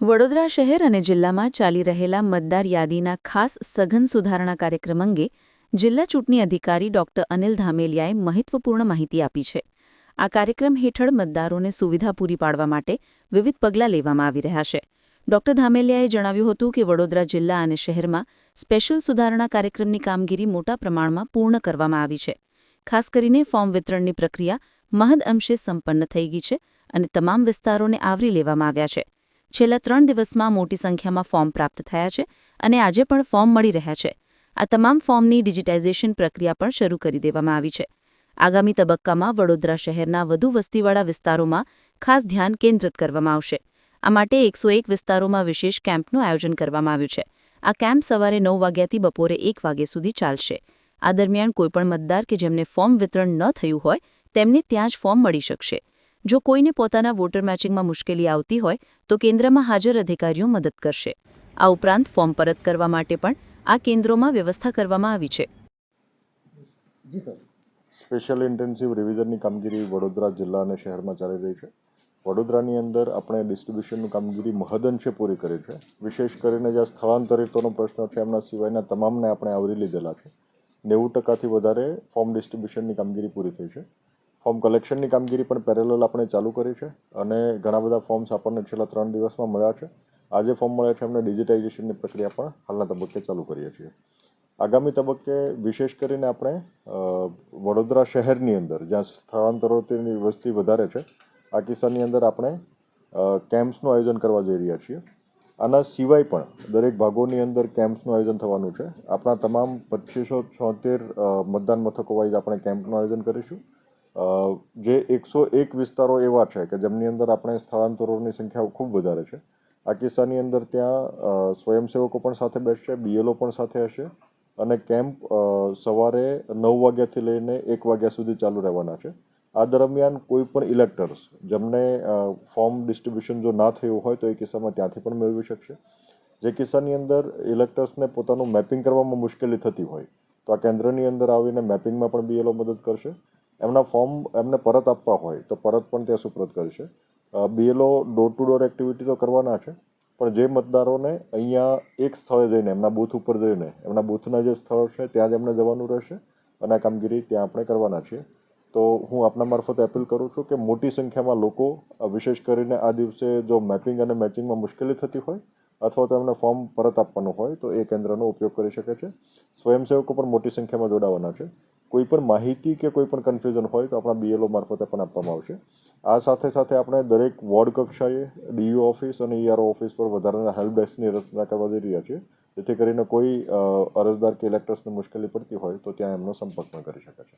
વડોદરા શહેર અને જિલ્લામાં ચાલી રહેલા મતદાર યાદીના ખાસ સઘન સુધારણા કાર્યક્રમ અંગે જિલ્લા ચૂંટણી અધિકારી ડોક્ટર અનિલ ધામેલિયાએ મહત્વપૂર્ણ માહિતી આપી છે. આ કાર્યક્રમ હેઠળ મતદારોને સુવિધા પૂરી પાડવા માટે વિવિધ પગલાં લેવામાં આવી રહ્યા છે. ડોક્ટર ધામેલિયાએ જણાવ્યું હતું કે વડોદરા જિલ્લા અને શહેરમાં સ્પેશિયલ સુધારણા કાર્યક્રમની કામગીરી મોટા પ્રમાણમાં પૂર્ણ કરવામાં આવી છે. ખાસ કરીને ફોર્મ વિતરણની પ્રક્રિયા મહદ અંશે સંપન્ન થઈ ગઈ છે અને તમામ વિસ્તારોને આવરી લેવામાં આવ્યા છે. છેલ્લા ત્રણ દિવસમાં મોટી સંખ્યામાં ફોર્મ પ્રાપ્ત થયા છે અને આજે પણ ફોર્મ મળી રહ્યા છે. આ તમામ ફોર્મની ડિજિટાઇઝેશન પ્રક્રિયા પણ શરૂ કરી દેવામાં આવી છે. આગામી તબક્કામાં વડોદરા શહેરના વધુ વસ્તીવાળા વિસ્તારોમાં ખાસ ધ્યાન કેન્દ્રિત કરવામાં આવશે. આ માટે એકસો એક વિસ્તારોમાં વિશેષ કેમ્પનું આયોજન કરવામાં આવ્યું છે. આ કેમ્પ સવારે નવ વાગ્યાથી બપોરે એક વાગ્યા સુધી ચાલશે. આ દરમિયાન કોઈપણ મતદાર કે જેમને ફોર્મ વિતરણ ન થયું હોય, તેમને ત્યાં જ ફોર્મ મળી શકશે. જો કોઈને પોતાના વોટર મેચિંગમાં મુશ્કેલી આવતી હોય, તો કેન્દ્રમાં હાજર અધિકારીઓ મદદ કરશે. આ ઉપરાંત ફોર્મ પરત કરવા માટે પણ આ કેન્દ્રોમાં વ્યવસ્થા કરવામાં આવી છે. સ્પેશિયલ ઇન્ટેન્સિવ રિવિઝનની કામગીરી વડોદરા જિલ્લા અને શહેરમાં ચાલી રહી છે. વડોદરાની અંદર આપણે ડિસ્ટ્રીબ્યુશનની કામગીરી મહદઅંશે પૂરી કરી છે. વિશેષ કરીને જ્યાં સ્થળાંતરિતોનો પ્રશ્ન છે, એમના સિવાયના તમામને આપણે આવરી લીધેલા છે. નેવું ટકાથી વધારે ફોર્મ ડિસ્ટ્રીબ્યુશનની કામગીરી પૂરી થઈ છે. ફોર્મ કલેક્શનની કામગીરી પણ પેરેલલ આપણે ચાલુ કરી છે અને ઘણા બધા ફોર્મ્સ આપણને છેલ્લા ત્રણ દિવસમાં મળ્યા છે. આજે ફોર્મ મળ્યા છે એમને ડિજિટાઇઝેશનની પ્રક્રિયા પણ હાલના તબક્કે ચાલુ કરીએ છીએ. આગામી તબક્કે વિશેષ કરીને આપણે વડોદરા શહેરની અંદર જ્યાં સ્થળાંતરોની વસ્તી વધારે છે, આ કિસ્સાની અંદર આપણે કેમ્પ્સનું આયોજન કરવા જઈ રહ્યા છીએ. આના સિવાય પણ દરેક ભાગોની અંદર કેમ્પ્સનું આયોજન થવાનું છે. આપણા તમામ પચીસો છોતેર મતદાન મથકો વાઇઝ આપણે કેમ્પનું આયોજન કરીશું. જે એકસો એક વિસ્તારો એવા છે કે જેમની અંદર આપણે સ્થળાંતરોની સંખ્યા ખૂબ વધારે છે. આ કિસ્સાની અંદર ત્યાં સ્વયંસેવકો પણ સાથે બેસશે બીએલઓ પણ સાથે હશે અને કેમ્પ સવારે નવ વાગ્યાથી લઈને એક વાગ્યા સુધી ચાલુ રહેવાના છે. આ દરમિયાન કોઈ પણ ઇલેક્ટર્સ જેમને ફોર્મ ડિસ્ટ્રીબ્યુશન જો ના થયું હોય તો એ કિસ્સામાં ત્યાંથી પણ મેળવી શકશે. જે કિસ્સાની અંદર ઇલેક્ટર્સને પોતાનું મેપિંગ કરવામાં મુશ્કેલી થતી હોય તો આ કેન્દ્રની અંદર આવીને મેપિંગમાં પણ બીએલઓ મદદ કરશે. એમના ફોર્મ એમને પરત આપવા હોય તો પરત પણ ત્યાં સુપ્રત કરશે. BLO door to door activity તો કરવાના છે, પણ જે મતદારોને અહીંયા એક સ્થળે જઈને, એમના બૂથ ઉપર જઈને, એમના બૂથના જે સ્થળ છે, ત્યાં જ એમને જવાનું રહેશે અને આ કામગીરી ત્યાં આપણે કરવાના છીએ. તો હું આપના મારફતે અપીલ કરું છું કે મોટી સંખ્યામાં લોકો વિશેષ કરીને આ દિવસે જો મેપિંગ અને મેચિંગમાં મુશ્કેલી થતી હોય અથવા તો એમને ફોર્મ પરત આપવાનું હોય તો એ કેન્દ્રનો ઉપયોગ કરી શકે છે. સ્વયંસેવકો પણ મોટી સંખ્યામાં જોડાવાના છે. કોઈ પણ માહિતી કે કોઈ પણ કન્ફ્યુઝન હોય તો આપણા બીએલઓ મારફતે પણ આપવામાં આવશે. આ સાથે સાથે આપણે દરેક વોર્ડ કક્ષાએ ડીયુ ઓફિસ અને ઈઆરઓ ઓફિસ પર વધારાના હેલ્પ ડેસ્કની રચના કરવા જઈ રહ્યા છીએ. જેથી કરીને કોઈ અરજદાર કે ઇલેક્ટર્સને મુશ્કેલી પડતી હોય તો ત્યાં એમનો સંપર્ક પણ કરી શકે છે.